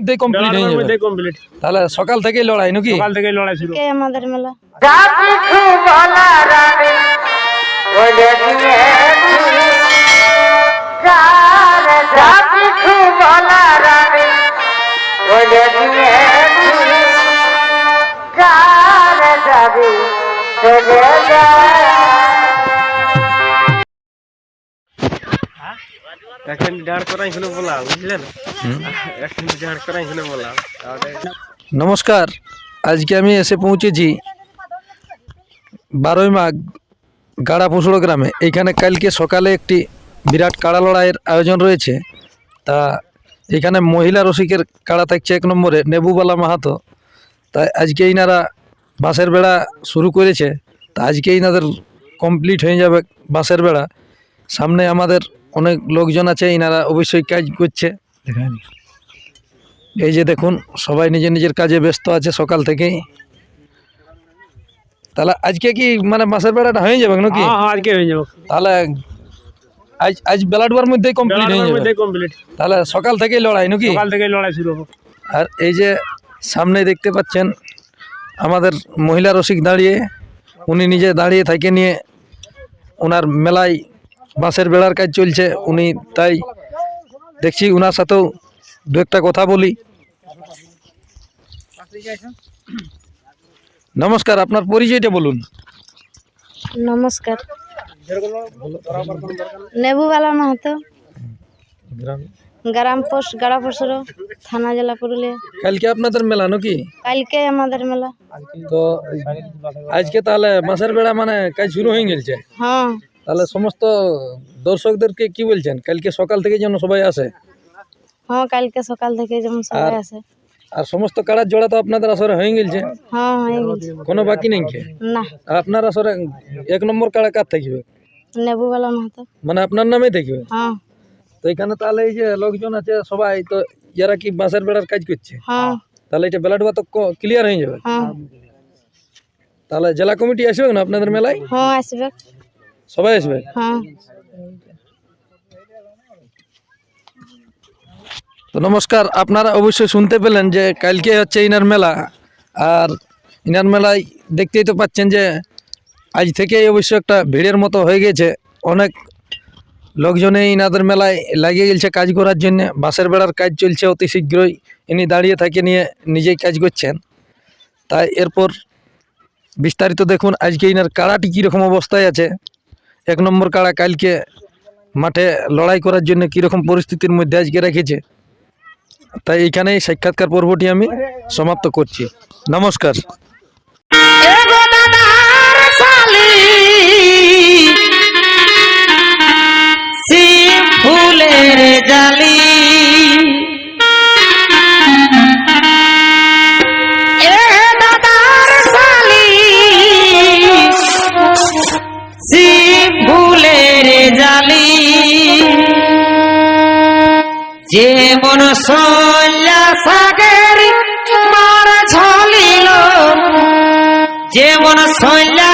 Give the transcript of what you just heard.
মধ্যেই কমপ্লিট হয়ে যাবে। কমপ্লিট তাহলে সকাল থেকেই লড়াই নাকি? সকাল থেকে লড়াই শুরু। কে আমাদের মেলা? এখন দাঁড় করাই শুনে বলা বুঝলেন? এখন দাঁড় করাই শুনে বলা নমস্কার আজকে আমি এসে পৌঁছেছি বারোই মাঘ গাড়া পশুড়ো গ্রামে। এইখানে কালকে সকালে একটি বিরাট কাড়া লড়াইয়ের আয়োজন রয়েছে। তা এখানে মহিলা রসিকের কাড়া থাকছে এক নম্বরে নেবুবালা মাহাতো। তাই আজকে ইনারা বাঁশের বেড়া শুরু করেছে। তা আজকে ইনাদের কমপ্লিট হয়ে যাবে বাঁশের বেড়া। সামনে আমাদের অনেক লোকজন আছে এনারা অবশ্যই কাজ করছে। এই যে দেখুন সবাই নিজের নিজের কাজে ব্যস্ত আছে সকাল থেকেই। তাহলে আজকে কি মানে মাসের বেড়াটা হয়ে যাবে নাকি? হ্যাঁ হ্যাঁ, আজকে হয়ে যাবে। তাহলে আজ আজ বেলাডুয়ার মধ্যেই কমপ্লিট হয়ে যাবে। কমপ্লিট তাহলে সকাল থেকেই লড়াই নাকি? সকাল থেকে লড়াই শুরু হবে। আর এই যে সামনে দেখতে পাচ্ছেন আমাদের মহিলা রসিক দাঁড়িয়ে উনি নিজে দাঁড়িয়ে থেকে নিয়ে ওনার মেলায় বাঁশের বেড়ার কাজ চলছে উনি তাই দেখছি ওনার সাথেও দু একটা কথা বলি। নমস্কার আপনার পরিচয়টা বলুন। নমস্কার। নেবুবালা মাহাতো। গ্রাম পোস্ট গাড়া পশুর থানা জেলা পুরুলিয়া। কালকে আপনাদের মেলা নাকি? কালকে আমাদের মেলা। তো আজকে তাহলে বাঁশের বেড়া মানে কাজ শুরু হয়ে গেছে? হ্যাঁ। তাহলে সমস্ত দর্শকদেরকে কি বলছেন? কালকে সকাল থেকে যেন সবাই আসে। হ্যাঁ কালকে সকাল থেকে যেমন সবাই আসে। আর সমস্ত কাড়ার জোড়া তো আপনাদের আসরে হয়ে গেছে। হ্যাঁ হয়ে গেছে। কোনো বাকি নেই কে? না। আর আপনার আসরে এক নম্বর কাড়া কার থাকবে? নেবুবালা মাহাতো। মানে আপনার নামেই থাকবে? হ্যাঁ। তো এখানে তাহলে এই যে লোকজন আছে সবাই তো যারা কি বাঁশের বেড়ার কাজ করছে? হ্যাঁ। তাহলে এটা বেলাডুয়া তো ক্লিয়ার হয়ে যাবে? হ্যাঁ। তাহলে জেলা কমিটি আসবে না আপনাদের মেলায়? হ্যাঁ আসবে। সবাই আসবে? হ্যাঁ। তো নমস্কার আপনারা অবশ্যই শুনতে পেলেন যে কালকে হচ্ছে ইনার মেলা। আর ইনার মেলায় দেখতেই তো পাচ্ছেন যে আজ থেকেই অবশ্য একটা ভিড়ের মতো হয়ে গেছে। অনেক লোকজনে ইনাদের মেলায় লাগিয়ে গেছে কাজ করার জন্য। বাঁশের বেড়ার কাজ চলছে অতি শীঘ্রই ইনি দাঁড়িয়ে থাকে নিয়ে নিজেই কাজ করছেন। তাই এরপর বিস্তারিত দেখুন আজকে ইনার কাড়াটি কীরকম অবস্থায় আছে। এক নম্বর কাড়া কালকে মাঠে লড়াই করার জন্য কীরকম পরিস্থিতির মধ্যে আজকে রেখেছে? তাই এখানেই সাক্ষাৎকার পর্বটি আমি সমাপ্ত করছি। নমস্কার। যেমন সল্লা সাগর মার ঝলিল যেমন সল্লা